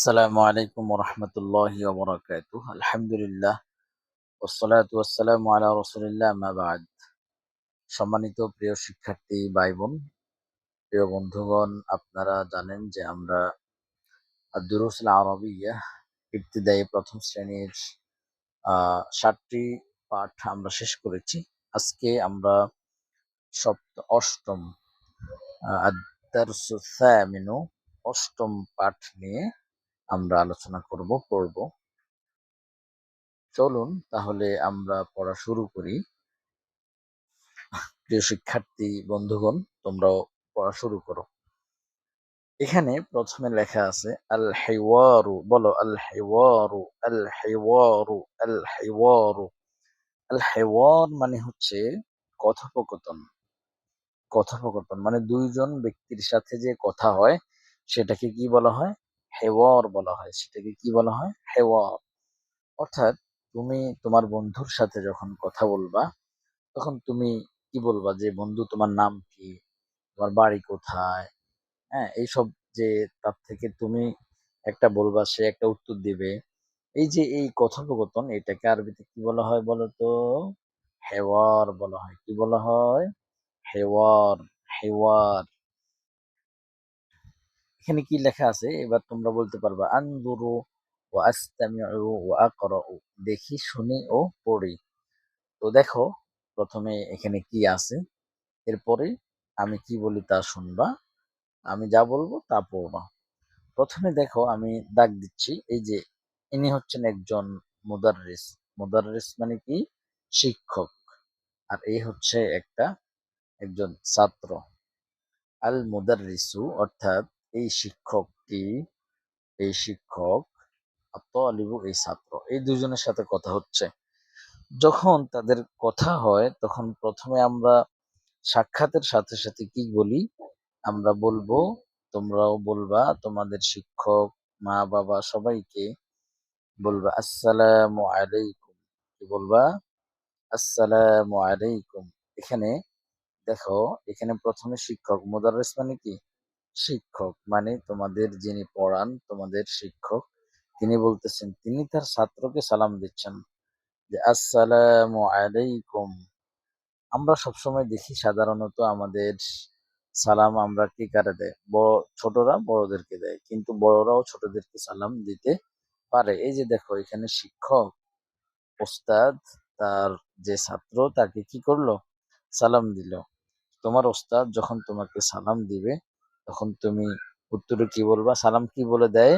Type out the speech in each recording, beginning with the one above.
আসসালামু আলাইকুম ওরহমতুল্লাহ ওবরাকাতু আলহামদুলিল্লাহ। ওসলাতু আসসালামু আলা রসুলিল্লাহ মাবাদ সম্মানিত প্রিয় শিক্ষার্থী ভাই বোন প্রিয় বন্ধুগণ, আপনারা জানেন যে আমরা দুরুসুল আরবিয়া ইবতিদায়ী প্রথম শ্রেণির ষাটটি পাঠ আমরা শেষ করেছি। আজকে আমরা সপ্ত, অষ্টম আদারসুসামিনু অষ্টম পাঠ নিয়ে আমরা আলোচনা করব, পড়ব। চলুন তাহলে আমরা পড়া শুরু করি। প্রিয় শিক্ষার্থী, বন্ধুগণ, তোমরাও পড়া শুরু করো। এখানে প্রথমে লেখা আছে আল হেওয়ারু বলো আল হেওয়ারু আল হেওয়ারু আল হেওয়ারু আল হেওয়ার মানে হচ্ছে কথোপকথন। কথোপকথন মানে দুইজন ব্যক্তির সাথে যে কথা হয়, সেটাকে কি বলা হয়? হেওয়ার বলা হয়, সেটাকে কি বলা হয়? হেওয়ার। অর্থাৎ তুমি তোমার বন্ধুর সাথে যখন কথা বলবা, তখন তুমি কি বলবা যে, বন্ধু, তোমার নাম কি? তোমার বাড়ি কোথায়? হ্যাঁ এইসব যে, তার থেকে তুমি একটা বলবা, সে একটা উত্তর দিবে। এই যে, এই কথোপকথন, এটাকে আরবিতে কি বলা হয় বলো তো হেওয়ার বলা হয়। কি বলা হয়? হেওয়ার হেওয়ার। এখানে কি লেখা আছে? এবার তোমরা বলতে পারবা আনদুরু ও আস্তামিউ ও আকরাউ। দেখি, শুনি ও পড়ি। তো দেখো, প্রথমে এখানে কি আছে? এরপরে আমি কি বলি তা শুনবা, আমি যা বলব তা পড়বা। প্রথমে দেখো, আমি দাগ দিচ্ছি, এই যে ইনি হচ্ছেন একজন মুদাররিস। মুদাররিস মানে কি? শিক্ষক। আর এই হচ্ছে একটা, একজন ছাত্র। আল মুদাররিসু অর্থাৎ এই শিক্ষকটি, এই শিক্ষক, আত্মআলিবু, এই ছাত্র, এই দুজনের সাথে কথা হচ্ছে। যখন তাদের কথা হয়, তখন প্রথমে আমরা সাক্ষাতের সাথে সাথে কি বলি? আমরা বলব, তোমরাও বলবা, তোমাদের শিক্ষক, মা, বাবা সবাইকে বলবা, আসসালামু আলাইকুম। কি বলবা? আসসালামু আলাইকুম। এখানে, দেখো, এখানে প্রথমে শিক্ষক মোদারেস মানে কি? শিক্ষক মানে তোমাদের যিনি পড়ান, তোমাদের শিক্ষক, তিনি বলতেছেন, তিনি তার ছাত্রকে সালাম দিচ্ছেন যে, আসসালামু আলাইকুম। আমরা সবসময় দেখি সাধারণত আমাদের সালাম আমরা কি কারে দেয়? বড়, ছোটরা বড়দেরকে দেয়, কিন্তু বড়রাও ছোটদেরকে সালাম দিতে পারে। এই যে দেখো, এখানে শিক্ষক, ওস্তাদ, তার যে ছাত্র, তাকে কি করল? সালাম দিল। তোমার ওস্তাদ যখন তোমাকে সালাম দিবে তখন তুমি উত্তরে কি বলবা? সালাম কি বলে দেয়?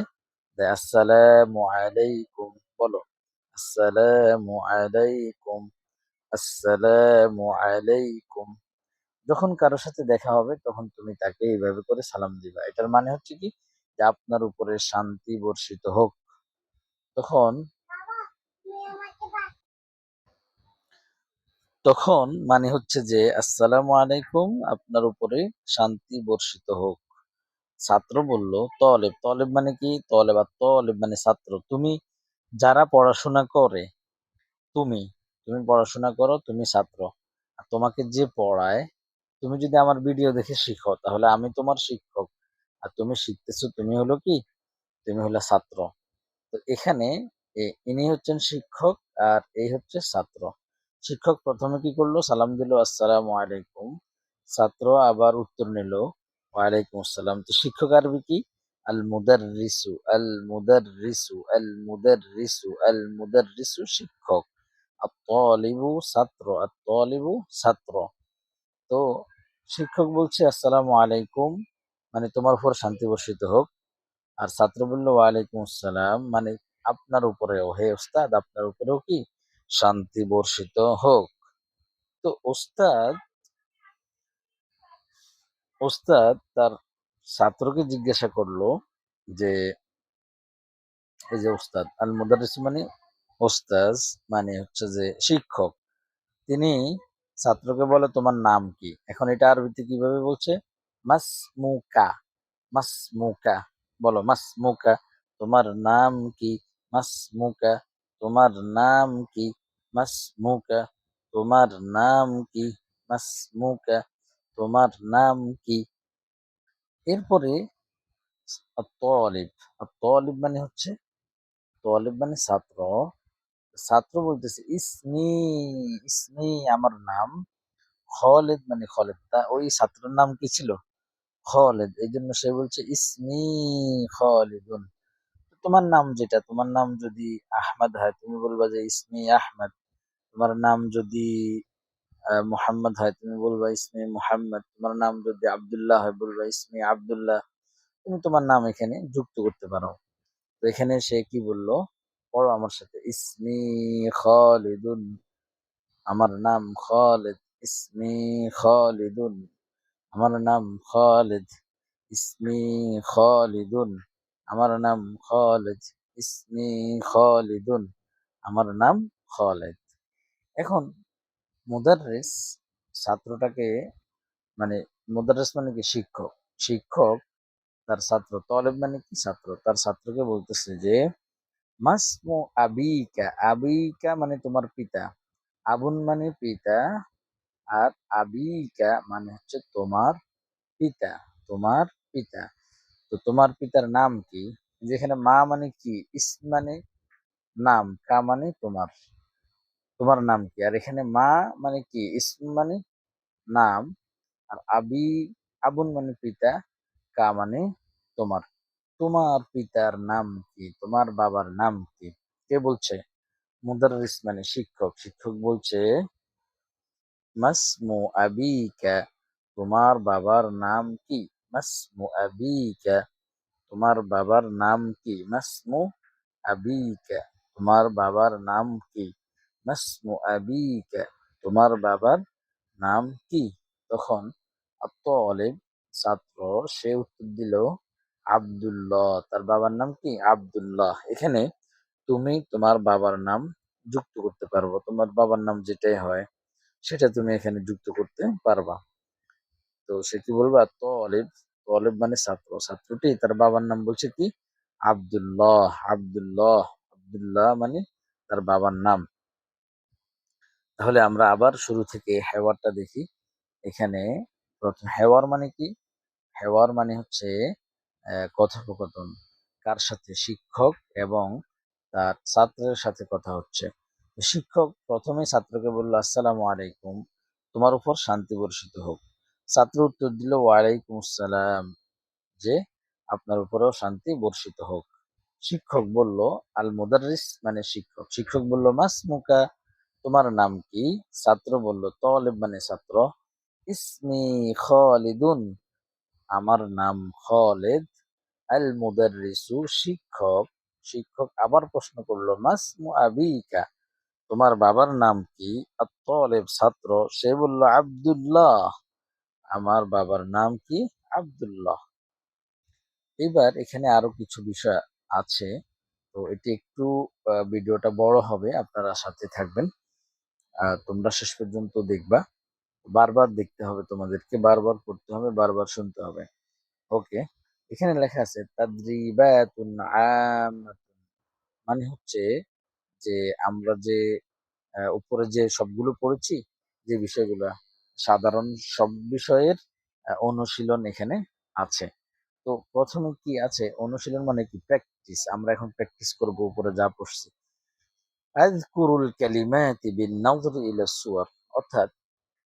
আসসালামু আলাইকুম। বলো, আসসালামু আলাইকুম। আসসালামু আলাইকুম। যখন কারোর সাথে দেখা হবে, তখন তুমি তাকে এইভাবে করে সালাম দিবা। এটার মানে হচ্ছে কি? যে আপনার উপরে শান্তি বর্ষিত হোক। তখন তখন মানে হচ্ছে যে, আসসালামু আলাইকুম, আপনার উপরে শান্তি বর্ষিত হোক। ছাত্র বলল, তলেব। তলেব মানে কি? তলেব আর তলেব মানে ছাত্র। তুমি যারা পড়াশোনা করে, তুমি তুমি পড়াশোনা করো, তুমি ছাত্র। আর তোমাকে যে পড়ায়, তুমি যদি আমার ভিডিও দেখে শিখো, তাহলে আমি তোমার শিক্ষক। আর তুমি শিখতেছো, তুমি হলো কি? তুমি হলো ছাত্র। তো এখানে ইনি হচ্ছেন শিক্ষক আর এই হচ্ছে ছাত্র। শিক্ষক প্রথমে কি করল? সালাম দিল, আসসালাম আলাইকুম। ছাত্র আবার উত্তর নিল, ওয়ালাইকুম আসসালাম। তো শিক্ষক আরবি কি? আল মুদার রিসু আল মুদার রিসু আল মুদার রিসু আল মুদার রিসু শিক্ষক। আত্মলিবু ছাত্র আত্মলিবু ছাত্র। তো শিক্ষক বলছে, আসসালামু আলাইকুম। মানে তোমার উপর শান্তি বর্ষিত হোক। আর ছাত্র বলল, ওয়ালাইকুম আসসালাম। মানে আপনার উপরেও। হে ওস্তাদ, আপনার উপরেও কি? শান্তি বর্ষিত হোক। তো ওস্তাদ ওস্তাদ তার ছাত্রকে জিজ্ঞাসা করল যে, এই যে ওস্তাদ আল মুদারিস মানে ওস্তাজ মানে হচ্ছে যে শিক্ষক। তিনি ছাত্রকে বলে, তোমার নাম কি? এখন এটা আরবিতে কীভাবে বলছে? মাস মুকা মাস মুকা বলো মাস মুকা তোমার নাম কি? মাস মুকা তোমার নাম কি? মাস মুকা তোমার নাম কি? মাস মুকা তোমার নাম কি? এরপরে তলিব তলিব মানে হচ্ছে, তলিব মানে ছাত্র। ছাত্র বলতেছে, ইসমি ইসমি, আমার নাম খলেদ মানে খলেদ। তা ওই ছাত্রের নাম কি ছিল? খলেদ। এই জন্য সে বলছে, ইসমি খালিদুন। তোমার নাম যেটা, তোমার নাম যদি আহমদ হয়, তুমি বলবা যে, ইসমি আহমদ। তোমার নাম যদি মোহাম্মদ হয়, তুমি বলবা ইসমি মোহাম্মদ। তোমার নাম যদি আবদুল্লাহ হয়, বলবা ইসমি আবদুল্লাহ। তুমি তোমার নাম এখানে যুক্ত করতে পারো। তো এখানে সে কি বলল? পড়ো আমার সাথে। ইসমি খালিদুন। আমার নাম খালিদ। ইসমি খালিদুন। আমার নাম খালিদ। ইসমি খালিদুন। আমার নাম খালিদ। ইসমি খালিদুন। আমার নাম খালিদ। এখন মুদাররিস ছাত্রটাকে মানে মুদাররিস মানে কি? শিক্ষক। শিক্ষক তার ছাত্র, তলেব মানে কি ছাত্র? তার ছাত্রকে বলতেছে যে, মাসমু আবিকা। আবিকা মানে তোমার পিতা। আবুন মানে পিতা আর আবিকা মানে হচ্ছে তোমার পিতা তোমার পিতা। তো তোমার পিতার নাম কি? যেখানে মা মানে কি? ইস মানে নাম, কা মানে তোমার। তোমার নাম কি? আর এখানে মা মানে কি? ইসম মানে নাম। আর আবি, আবুন মানে পিতা, কা মানে তোমার। তোমার পিতার নাম কি? তোমার বাবার নাম কি? কে বলছে? মুদারিস মানে শিক্ষক। শিক্ষক বলছে, মাসমু আবিকা, তোমার বাবার নাম কি? মাসমু আবিকা, তোমার বাবার নাম কি? মাসমু আবিকা, তোমার বাবার নাম কি? মাসমু তোমার বাবার নাম কি? তখন আত্মলেব ছাত্র, সে উত্তর দিল, আব্দুল্লাহ। তার বাবার নাম কি? আব্দুল্লাহ। এখানে তুমি তোমার বাবার নাম যুক্ত করতে পারব। তোমার বাবার নাম যেটাই হয়, সেটা তুমি এখানে যুক্ত করতে পারবা। তো সে কি বলবা? তলেব তলেব মানে ছাত্র। ছাত্রটি তার বাবার নাম বলছে কি? আব্দুল্লাহ। আব্দুল্লাহ। আব্দুল্লাহ মানে তার বাবার নাম। তাহলে আমরা আবার শুরু থেকে হেওয়ারটা দেখি। এখানে প্রথম, হেওয়ার মানে কি? হেওয়ার মানে হচ্ছে কথোপকথন। কার সাথে? শিক্ষক এবং তার ছাত্রের সাথে কথা হচ্ছে। শিক্ষক প্রথমে ছাত্রকে বলল, আসসালামু আলাইকুম। তোমার উপর শান্তি বর্ষিত হোক। ছাত্র উত্তর দিল, ওয়ালাইকুম আসসালাম। যে আপনার উপরেও শান্তি বর্ষিত হোক। শিক্ষক বলল আল মুদারিস মানে শিক্ষক। শিক্ষক বলল মাস মুকা তোমার নাম কি? ছাত্র বলল, তলেব মানে ছাত্র। ইসমি খালিদুন। আমার নাম খালেদ আল মুদারিসু শিক্ষক। শিক্ষক আবার প্রশ্ন করল, মাসমু আবিকা, তোমার বাবার নাম কি? তলেব ছাত্র। সে বলল, আবদুল্লাহ। আমার বাবার নাম কি? আবদুল্লাহ। এবার এখানে আরও কিছু বিষয় আছে। তো এটি একটু ভিডিওটা বড় হবে, আপনারা সাথে থাকবেন। তোমরা শেষ পর্যন্ত দেখবা। বারবার দেখতে হবে তোমাদেরকে, বারবার পড়তে হবে, বারবার শুনতে হবে। ওকে? এখানে লেখা আছে মানে হচ্ছে যে আমরা যে উপরে যে সবগুলো পড়েছি, যে বিষয়গুলো, সাধারণ সব বিষয়ের অনুশীলন এখানে আছে। তো প্রথমে কি আছে? অনুশীলন মানে কি? প্র্যাকটিস। আমরা এখন প্র্যাকটিস করব উপরে যা পড়ছি। আযকুরুল কালিমাতি বিন-নাযরি ইলা সুওয়ার অর্থাৎ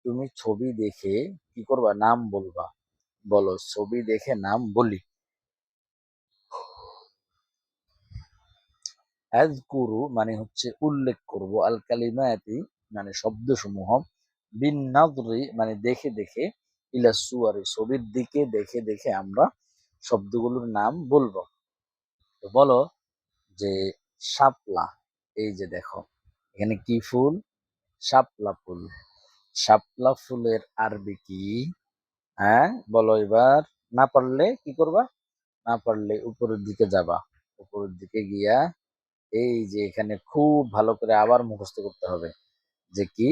তুমি ছবি দেখে কি করবা? নাম বলবা। বলো, ছবি দেখে নাম বলি। আযকুরু মানে হচ্ছে উল্লেখ করব। আল কালিমাতি মানে শব্দসমূহ। বিন নাদরি মানে দেখে দেখে ইলা সুয়ারি, ছবির দিকে দেখে দেখে আমরা শব্দগুলোর নাম বলব। বলো যে শাপলা এই যে দেখো, এখানে কি ফুল? শাপলা ফুল। শাপলা ফুলের আরবি কি? হ্যাঁ বলো এবার। না পারলে কি করবা? না পারলে উপরের দিকে যাবা। উপরের দিকে গিয়া এই যে এখানে খুব ভালো করে আবার মুখস্থ করতে হবে যে কি?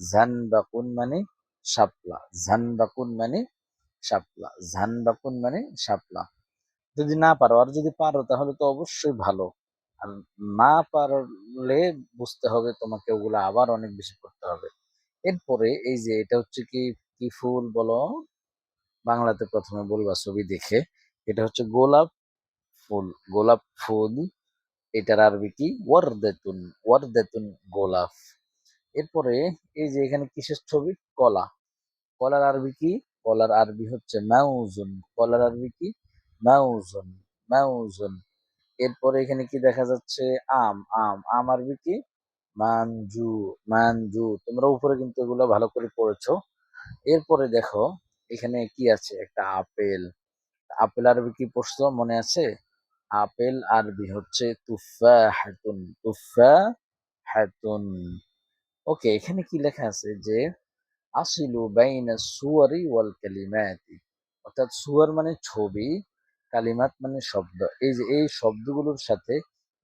ঝান বাকুন মানে শাপলা। ঝান বাকুন মানে শাপলা। ঝান বাকুন মানে শাপলা। যদি না পারো, আর যদি পারো, তাহলে তো অবশ্যই ভালো। আর না পারলে বুঝতে হবে তোমাকে ওগুলো আবার অনেক বেশি করতে হবে। এরপরে এই যে এটা হচ্ছে কি কি ফুল বলো? বাংলাতে প্রথমে বলবা ছবি দেখে। এটা হচ্ছে গোলাপ ফুল গোলাপ ফুল। এটার আরবি কি? ওয়ারদাতুন ওয়ারদাতুন গোলাপ। এরপরে এই যে এখানে কিসের ছবি? কলা। কলার আরবি কি? কলার আরবি হচ্ছে মাউজুন। কলার আরবি কি? মাউজুন মাউজুন। এরপরে এখানে কি দেখা যাচ্ছে? আম আম আম আরবি কি? মানজু মানজু তোমরা উপরে কিন্তু এগুলো ভালো করে পড়েছো। এরপরে দেখো, এখানে কি আছে? একটা আপেল। আপেল আরবি কি পড়ছো? মনে আছে? আপেল আরবি হচ্ছে তুফা হাতুন তুফা হাতুন ওকে, এখানে কি লেখা আছে? যে আসিলু বাইনা সুয়ারি ওয়াল কালিমাতি। অর্থাৎ সুয়ার মানে ছবি কালিমাত মানে শব্দ। এই যে, এই শব্দগুলোর সাথে,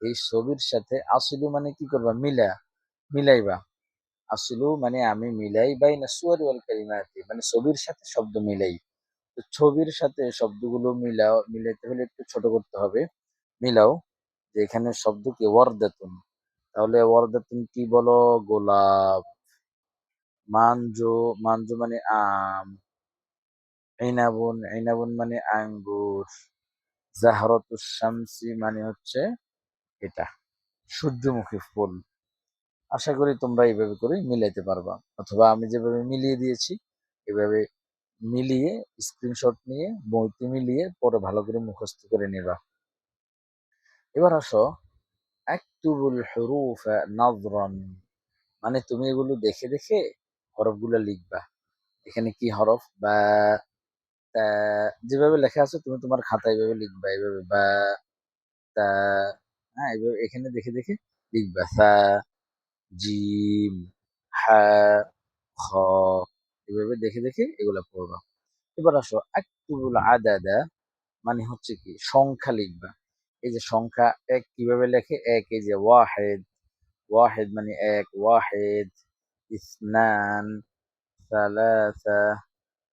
এই ছবির সাথে আসিলু মানে কি করবা? মিলা, মিলাইবা। আসিলু মানে আমি মিলাই বাইনা সুয়ারি ওয়াল কালিমাতি? মানে ছবির সাথে শব্দ মিলাই। তো ছবির সাথে শব্দগুলো মিলাও, মিলাইতে হলে একটু ছোট করতে হবে। মিলাও, যে এখানে শব্দ কি? ওয়ারদাতুন। তাহলে ওয়ারদাতুন কি বলো? গোলাপ মানজো মানজো মানে আম ইনাবুন ইনাবুন মানে আঙ্গুর। জাহরতুস মানে হচ্ছে এটা, সূর্যমুখী ফুল। আশা করি তোমরা এইভাবে করে মিলাইতে পারবা, অথবা আমি যেভাবে মিলিয়ে দিয়েছি, এভাবে মিলিয়ে স্ক্রিনশট নিয়ে, বইতে মিলিয়ে, পরে ভালো করে মুখস্থ করে নেবা। এবার আসো, আক্তুবুল হুরুফ নাজরান মানে তুমি এগুলো দেখে দেখে হরফগুলো লিখবা। এখানে কি হরফ? বা তা যেভাবে লেখা আছে তুমি তোমার খাতায় এভাবে লিখবা এইভাবে বা তা হ্যাঁ এইভাবে এখানে দেখে দেখে লিখবা সা জিম হা খ এভাবে দেখে দেখে এগুলা পড়বা এবার আসো আক্তুবুল আদাদা মানে হচ্ছে কি সংখ্যা লিখবা এই যে সংখ্যা এক কিভাবে লেখে এক এই যে ওয়াহেদ ওয়াহেদ মানে এক ওয়াহেদ ইসনান ثلاثة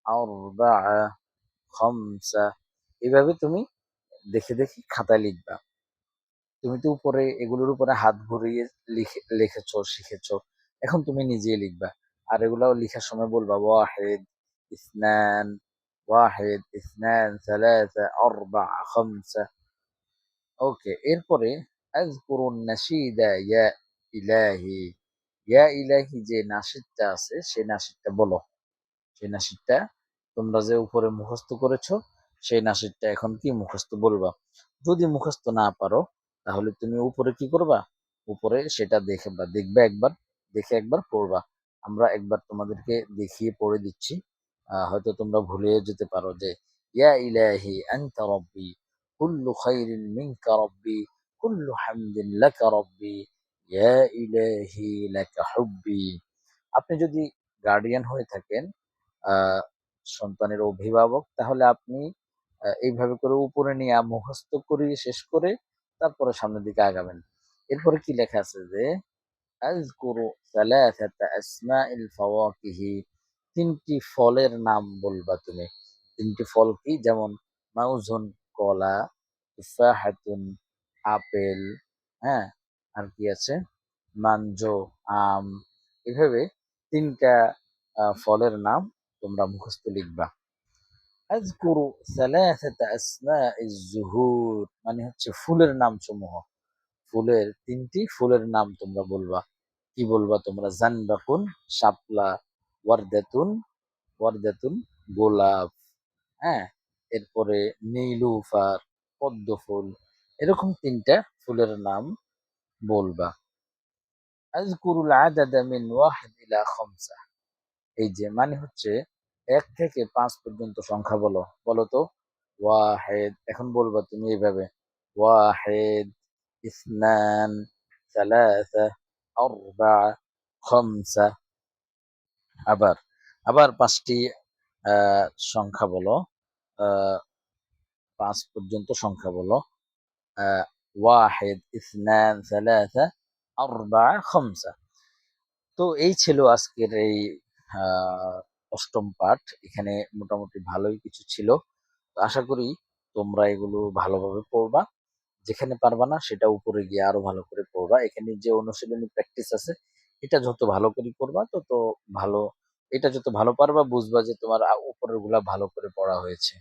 أربعة খমসা এভাবে তুমি দেখে দেখে খাতায় লিখবা। তুমি তো উপরে, এগুলোর উপরে হাত ঘুরিয়ে লিখে, লিখেছ, শিখেছ, এখন তুমি নিজেই লিখবা। আর এগুলো লিখার সময় বলবা, ওয়াহেদ ইসনান ওয়াহেদ ইসনান সালাসা আরবা ওকে, এরপরে আজকুরুন নাশিদা ইয়া ইলাহি। ইয়া ইলাহি যে নাসিদটা আছে সেই নাসিদটা বলো। সেই নাসিদটা তোমরা যে উপরে মুখস্থ করেছ, সেই নাসিরটা এখন কি মুখস্থ বলবা? যদি মুখস্থ না পারো, তাহলে তুমি উপরে কি করবা? উপরে সেটা দেখে বা দেখবে একবার, দেখে একবার পড়বা। আমরা একবার তোমাদেরকে দেখিয়ে পড়ে দিচ্ছি। হয়তো তোমরা ভুলে যেতে পারো যে, ইয়া ইলাহি আনতা রব্বি, কুল্লু খাইরিন মিনকা রব্বি, কুল্লু হামদিন লাকা রব্বি, ইয়া ইলাহি লাকা হুব্বি। আপনি যদি গার্ডিয়ান হয়ে থাকেন সন্তানের অভিভাবক, তাহলে আপনি এইভাবে করে উপরে নিয়ে মুখস্থ করিয়ে শেষ করে তারপরে সামনের দিকে আগাবেন। এরপরে কি লেখা আছে যে তিনটি ফলের নাম বলবা তুমি। তিনটি ফল কি? যেমন মাউজুন কলা, তুফাহাতুন আপেল হ্যাঁ? আর কি আছে? মানজো আম। এভাবে তিনটা ফলের নাম তোমরা মুখস্থ লিখবা। আজকুরু সালাসাতা মানে হচ্ছে ফুলের নাম সমূহ ফুলের তিনটি, ফুলের নাম তোমরা বলবা। কি বলবা তোমরা? জানবাকুন, শাপলা, ওয়ারদাতুন ওয়ারদাতুন, গোলাপ হ্যাঁ? এরপরে নীলুফার পদ্ম ফুল, এরকম তিনটা ফুলের নাম বলবা। আজকুরুল আদাদা মিন ওয়াহিদ ইলা খামসা। এই যে মানে হচ্ছে এক থেকে পাঁচ পর্যন্ত সংখ্যা বলো। বলো তো, ওয়াহেদ, এখন বলবা তুমি এইভাবে, ওয়াহেদ, ইসনান আবার আবার পাঁচটি সংখ্যা বলো পাঁচ পর্যন্ত সংখ্যা বলো ওয়াহেদ, ইসনান, সালাসা অর্বা খমসা। তো এই ছিল আজকের এই অষ্টম পাঠ। এখানে মোটামুটি ভালোই কিছু ছিল। আশা করি তোমরা এগুলো ভালোভাবে পড়বা। যেখানে পারবা না সেটা উপরে গিয়ে আরও ভালো করে পড়বা। এখানে যে অনুশীলনী প্র্যাকটিস আছে, এটা যত ভালো করে করবা তত ভালো, এটা যত ভালো পারবা, বুঝবা যে তোমার উপরেরগুলা ভালো করে পড়া হয়েছে।